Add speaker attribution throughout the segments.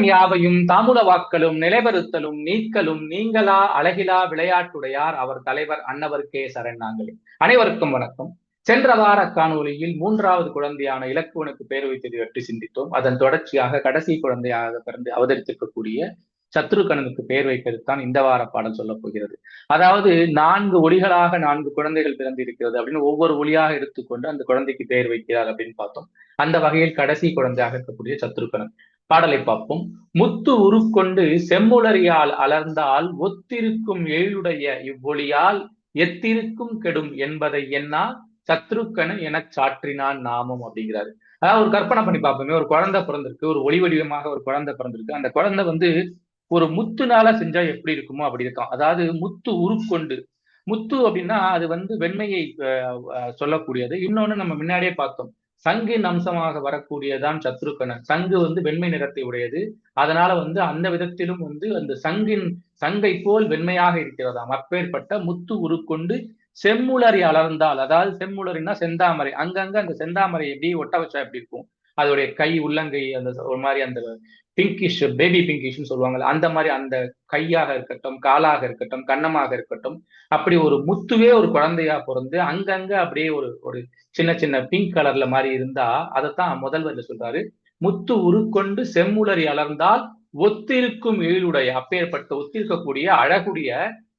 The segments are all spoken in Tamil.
Speaker 1: நிலம் யாவையும் தாமுல வாக்களும் நிலைபெறுத்தலும் நீக்கலும் நீங்களா அழகிலா விளையாட்டுடையார் அவர் தலைவர் அன்னவருக்கே சரணாங்களே. அனைவருக்கும் வணக்கம். சென்ற வார காணொலியில் மூன்றாவது குழந்தையான இலக்குவனுக்கு பேர் வைத்தது பற்றி சிந்தித்தோம். அதன் தொடர்ச்சியாக கடைசி குழந்தையாக பிறந்து அவதரித்திருக்கக்கூடிய சத்ருகணனுக்கு பெயர் வைப்பது தான் இந்த வார பாடல் சொல்ல போகிறது. அதாவது நான்கு ஒளிகளாக நான்கு குழந்தைகள் பிறந்து இருக்கிறது அப்படின்னு ஒவ்வொரு ஒளியாக எடுத்துக்கொண்டு அந்த குழந்தைக்கு பெயர் வைக்கிறார் அப்படின்னு பார்த்தோம். அந்த வகையில் கடைசி குழந்தையாக இருக்கக்கூடிய சத்ருகணன் பாடலை பார்ப்போம். முத்து உருக்கொண்டு செம்முளரியால் அலர்ந்தால் ஒத்திருக்கும் எழுடைய இவ்வொளியால் எத்திருக்கும் கெடும் என்பதை என்னா சத்ருக்கனு என சாற்றினான் நாமம் அப்படிங்கிறாரு. அதாவது ஒரு கற்பனை பண்ணி பார்ப்போமே. ஒரு குழந்தை பிறந்திருக்கு ஒரு ஒளி வடிவமாக ஒரு குழந்தை பிறந்திருக்கு. அந்த குழந்தை வந்து ஒரு முத்துனால செஞ்சா எப்படி இருக்குமோ அப்படி இருக்கும் அதாவது முத்து உருக்கொண்டு. முத்து அப்படின்னா அது வந்து வெண்மையை சொல்லக்கூடியது. இன்னொன்னு நம்ம முன்னாடியே பார்த்தோம். சங்கின் அம்சமாக வரக்கூடியதான் சத்ருக்கணன். சங்கு வந்து வெண்மை நிறத்தை உடையது. அதனால வந்து அந்த விதத்திலும் வந்து அந்த சங்கின் சங்கை போல் வெண்மையாக இருக்கிறதாம். அப்பேற்பட்ட முத்து உருக்கொண்டு செம்முளரி அலர்ந்தால் அதாவது செம்முளரின்னா செந்தாமரை. அங்கங்க அந்த செந்தாமரை எப்படி ஒட்ட வச்சா எப்படி இருக்கும்? அதோடைய கை உள்ளங்கை அந்த ஒரு மாதிரி அந்த பிங்கிஷ் பேபி பிங்கிஷ்னு சொல்லுவாங்கல்ல அந்த மாதிரி அந்த கையாக இருக்கட்டும் காலாக இருக்கட்டும் கண்ணமாக இருக்கட்டும் அப்படி ஒரு முத்துவே ஒரு குழந்தையா பிறந்து அங்கங்க அப்படியே ஒரு ஒரு சின்ன சின்ன பிங்க் கலர்ல மாதிரி இருந்தா அதைத்தான் முதல்வர்ல சொல்றாரு. முத்து உருக்கொண்டு செம்முளரி அலர்ந்தால் ஒத்திருக்கும் ஏழுடைய அப்பேற்பட்ட ஒத்திருக்கக்கூடிய அழகுடைய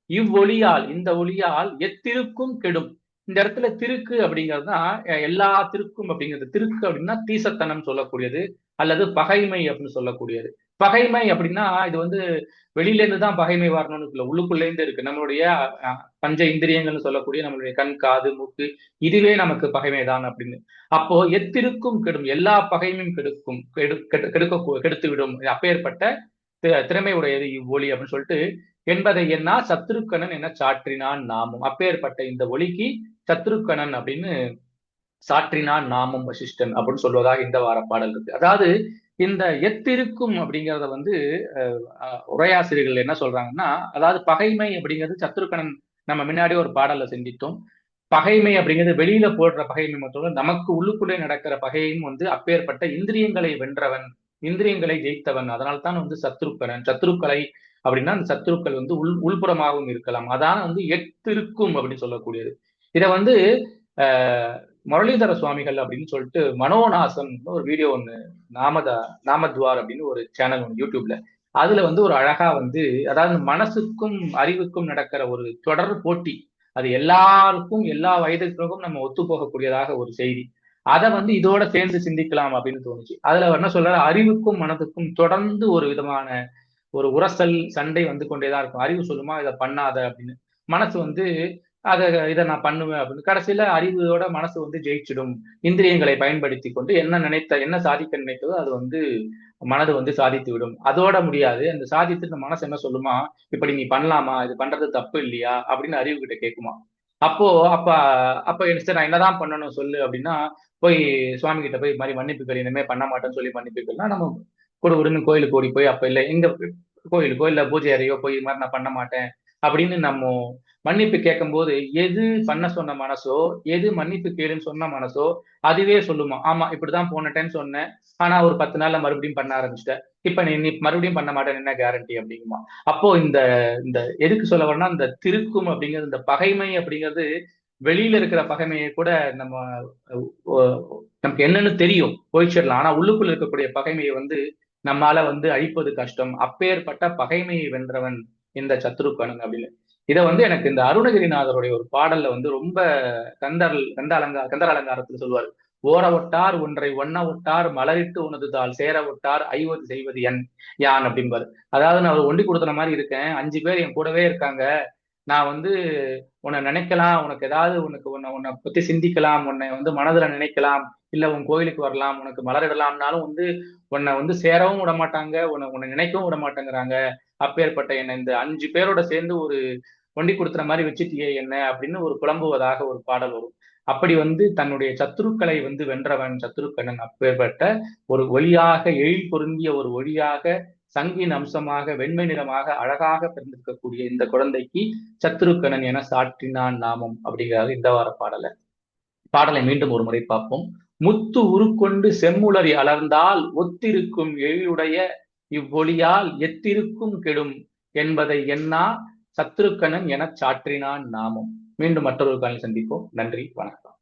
Speaker 1: இவ்வொளியால் இந்த ஒளியால் எத்திருக்கும் கெடும். இந்த இடத்துல திருக்கு அப்படிங்கிறது தான் எல்லா திருக்கும் அப்படிங்கிறது. திருக்கு அப்படின்னா தீசத்தனம் சொல்லக்கூடியது அல்லது பகைமை அப்படின்னு சொல்லக்கூடியது. பகைமை அப்படின்னா இது வந்து வெளியில இருந்து தான் பகைமை வரணும்னு இல்லை உள்ளுக்குள்ளேருந்து இருக்கு. நம்மளுடைய பஞ்ச இந்திரியங்கள்னு சொல்லக்கூடிய நம்மளுடைய கண் காது மூக்கு இதுவே நமக்கு பகைமை தான் அப்படின்னு. அப்போ எத்திருக்கும் கெடும் எல்லா பகைமையும் கெடுக்கும் கெடு கெடுக்க கெடுத்து விடும் அப்பேற்பட்ட திறமை உடையது இவ்வொளி அப்படின்னு சொல்லிட்டு என்பதை என்ன சத்ருக்கணன் என சாற்றினான் நாமும். அப்பேற்பட்ட இந்த ஒளிக்கு சத்ருக்கணன் அப்படின்னு சாற்றினான் நாமும் வசிஷ்டன் அப்படின்னு சொல்வதாக இந்த வார பாடல் இருக்கு. அதாவது இந்த எத்திருக்கும் அப்படிங்கிறத வந்து உரையாசிரியர்கள் என்ன சொல்றாங்கன்னா அதாவது பகைமை அப்படிங்கிறது சத்ருக்கணன் நம்ம முன்னாடி ஒரு பாடல்ல சிந்தித்தோம். பகைமை அப்படிங்கிறது வெளியில போடுற பகைமை மட்டும் நமக்கு உள்ளுக்குள்ளே நடக்கிற பகையும் வந்து அப்பேற்பட்ட இந்திரியங்களை வென்றவன் இந்திரியங்களை ஜெயித்தவன். அதனால்தான் வந்து சத்ருக்கணன் சத்ருக்களை அப்படின்னா அந்த சத்ருக்கள் வந்து உள் உள்புறமாகவும் இருக்கலாம். அதான் வந்து எத்திருக்கும் அப்படின்னு சொல்லக்கூடியது. இதை வந்து முரளிதர சுவாமிகள் அப்படின்னு சொல்லிட்டு மனோநாசன் ஒரு வீடியோ ஒன்று நாமதா நாமத்வார் அப்படின்னு ஒரு சேனல் ஒன்று யூடியூப்ல. அதுல வந்து ஒரு அழகா வந்து அதாவது மனசுக்கும் அறிவுக்கும் நடக்கிற ஒரு தொடர் போட்டி. அது எல்லாருக்கும் எல்லா வயதுக்கும் நம்ம ஒத்து போகக்கூடியதாக ஒரு செய்தி. அதை வந்து இதோட சேர்ந்து சிந்திக்கலாம் அப்படின்னு தோணுச்சு. அதுல என்ன சொல்ற அறிவுக்கும் மனதுக்கும் தொடர்ந்து ஒரு விதமான ஒரு உரசல் சண்டை வந்து கொண்டேதான் இருக்கும். அறிவு சொல்லுமா இதை பண்ணாத அப்படின்னு. மனசு வந்து அதை இதை நான் பண்ணுவேன் அப்படின்னு. கடைசியில அறிவோட மனசு வந்து ஜெயிச்சிடும். இந்திரியங்களை பயன்படுத்தி கொண்டு என்ன நினைத்த என்ன சாதிக்க நினைத்ததோ அது வந்து மனது வந்து சாதித்து விடும். அதோட முடியாது. அந்த சாதித்து மனசு என்ன சொல்லுமா இப்படி நீ பண்ணலாமா இது பண்றது தப்பு இல்லையா அப்படின்னு அறிவு கிட்ட கேட்குமா. அப்போ அப்ப அப்ப என்ன நான் என்னதான் பண்ணணும் சொல்லு அப்படின்னா போய் சுவாமி கிட்ட போய் மாதிரி மன்னிப்புகள் இனிமே பண்ண மாட்டேன்னு சொல்லி மன்னிப்புகள்னா நம்ம கூட கோயிலுக்கு ஓடி போய் அப்ப இல்லை எங்க கோயிலுக்கோ இல்ல பூஜை அறையோ போய் இது மாதிரி நான் பண்ண மாட்டேன் அப்படின்னு நம்ம மன்னிப்பு கேட்கும் போது எது பண்ண சொன்ன மனசோ எது மன்னிப்பு கேளுன்னு சொன்ன மனசோ அதுவே சொல்லுமா ஆமா இப்படிதான் போன டைம் சொன்னேன். ஆனா ஒரு பத்து நாள்ல மறுபடியும் பண்ண ஆரம்பிச்சிட்டேன். இப்ப நீ நீ மறுபடியும் பண்ண மாட்டேன் என்ன கேரண்டி அப்படிங்குமா? அப்போ இந்த இந்த எதுக்கு சொல்ல வரனா இந்த திருக்கும் அப்படிங்கிறது இந்த பகைமை அப்படிங்கிறது வெளியில இருக்கிற பகைமையை கூட நம்ம நமக்கு என்னன்னு தெரியும் போயிச்சிடலாம் ஆனா உள்ளுக்குள்ள இருக்கக்கூடிய பகைமையை வந்து நம்மால வந்து அழிப்பது கஷ்டம். அப்பேற்பட்ட பகைமையை வென்றவன் இந்த சத்ருக்கணன் அப்படின்னு. இதை வந்து எனக்கு இந்த அருணகிரிநாதருடைய ஒரு பாடல்ல வந்து ரொம்ப கந்தர் கந்த அலங்கார கந்தர் அலங்காரத்துல சொல்லுவார். ஓர ஒட்டார் ஒன்றை ஒன்ன ஒட்டார் மலரிட்டு உனதுதால் சேர ஒட்டார் ஐவது செய்வது என் யான் அப்படிம்பாரு. அதாவது நான் ஒண்டி கொடுத்துன மாதிரி இருக்கேன். அஞ்சு பேர் என் கூடவே இருக்காங்க. நான் வந்து உன்னை நினைக்கலாம். உனக்கு ஏதாவது உனக்கு உன்னை உன்னை பத்தி சிந்திக்கலாம். உன்னை வந்து மனதுல நினைக்கலாம். இல்ல உன் கோயிலுக்கு வரலாம் உனக்கு மலரிடலாம்னாலும் வந்து உன்னை வந்து சேரவும் விட மாட்டாங்க உன்னை உன்னை நினைக்கவும் விட மாட்டேங்கிறாங்க. அப்பேற்பட்ட என்ன இந்த அஞ்சு பேரோட சேர்ந்து ஒரு ஒண்டி கொடுத்துற மாதிரி வச்சுட்டியே என்ன அப்படின்னு ஒரு புலம்புவதாக ஒரு பாடல் வரும். அப்படி வந்து தன்னுடைய சத்துருக்களை வந்து வென்றவன் சத்துருக்கண்ணன் அப்பேற்பட்ட ஒரு ஒளியாக எழில் பொருந்திய ஒரு ஒளியாக சங்கின் அம்சமாக வெண்மை நிறமாக அழகாக பிறந்திருக்கக்கூடிய இந்த குழந்தைக்கு சத்துருக்கணன் என சாற்றினான் நாமம் அப்படிங்கிறது இந்த வார பாடலை. பாடலை மீண்டும் ஒரு முறை பார்ப்போம். முத்து உருக்கொண்டு செம்முளரி அலர்ந்தால் ஒத்திருக்கும் எழிலுடைய இவ்வொளியால் எத்திருக்கும் கெடும் என்பதை எண்ணா சத்ருக்கணன் எனச் சாற்றினான் நாமும். மீண்டும் மற்றொரு காலில் சந்திப்போம். நன்றி வணக்கம்.